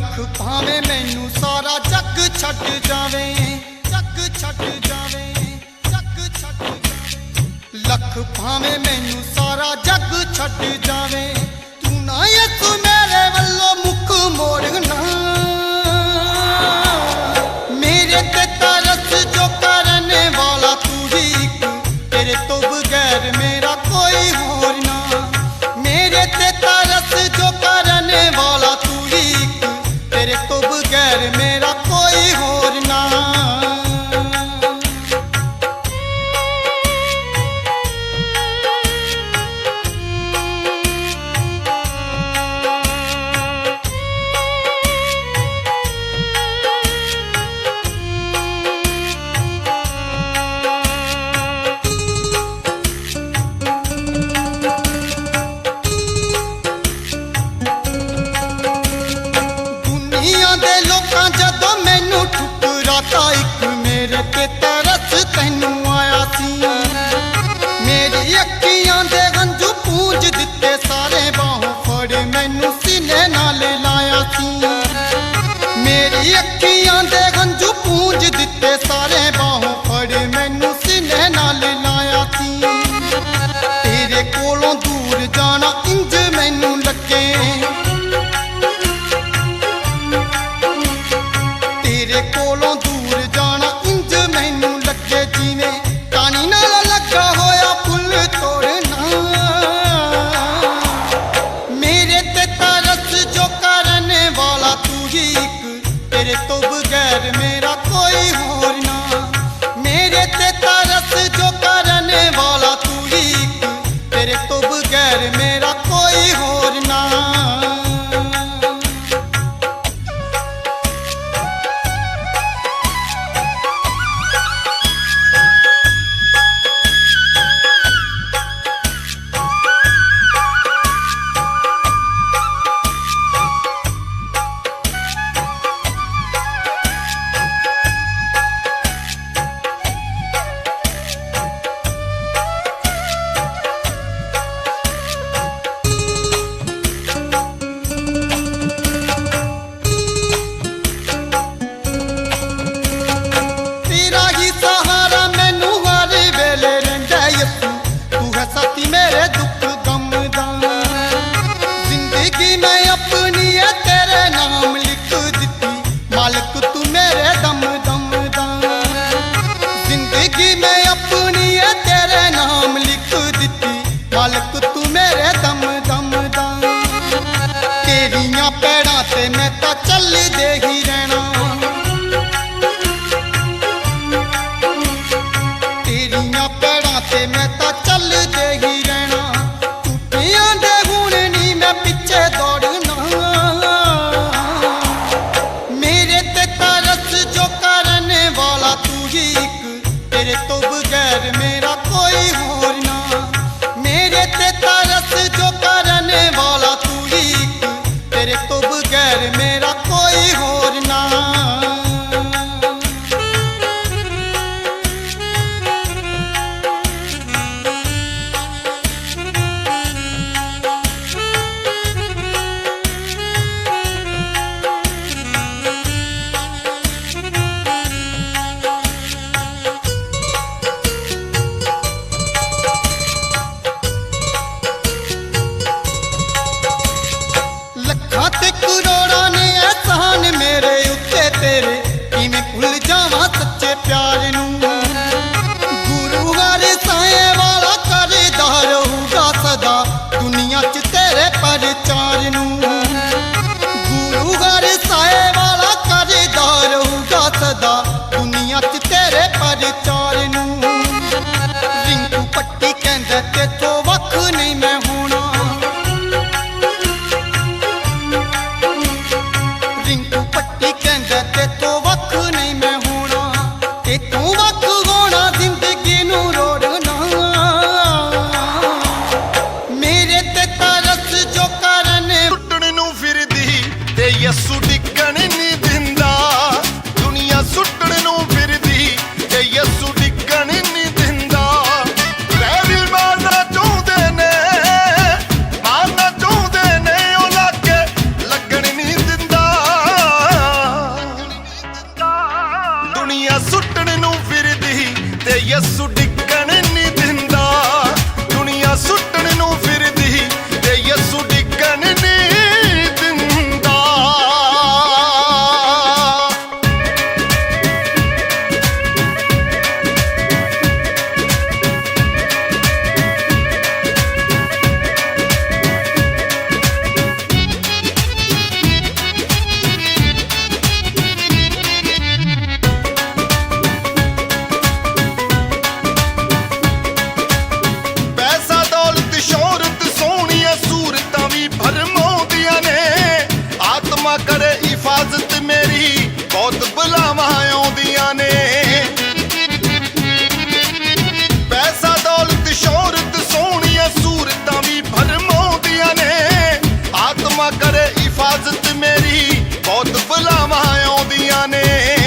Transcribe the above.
ਲੱਖ ਭਾਵੇਂ ਮੈਨੂੰ ਸਾਰਾ ਜੱਗ ਛੱਡ ਜਾਵੇ। ਜੱਗ ਛੱਡ ਜਾਵੇ। ਜੱਗ ਛੱਡ ਲੱਖ ਭਾਵੇਂ ਮੈਨੂੰ ਸਾਰਾ ਜੱਗ ਛੱਡ ਜਾਵੇ। मालक ਪਿਆਰ ਨੂੰ। ਗੁਰੂ ਹਰ ਸਾਏ ਵਾਲਾ ਕਰਦਾ ਰਹੂਗਾ ਸਦਾ। ਦੁਨੀਆ 'ਚ ਤੇਰੇ ਪਰਚਾਰ ਨੂੰ। ਗੁਰੂ ਹਰ ਸਾਏ ਵਾਲਾ ਕਰਦਾ ਰਹੂਗਾ ਸਦਾ। ਦੁਨੀਆ 'ਚ ਤੇਰੇ ਪਰਚਾਰ ਨੂੰ। ਰਿੰਕੂ ਪੱਟੀ ਕਹਿੰਦਾ ਤੇ Yes, sir. ਕਰੇ ਇਫਾਜ਼ਤ ਮੇਰੀ। ਬਹੁਤ ਬਲਾਵਾਂ ਆਉਂਦੀਆਂ ਨੇ।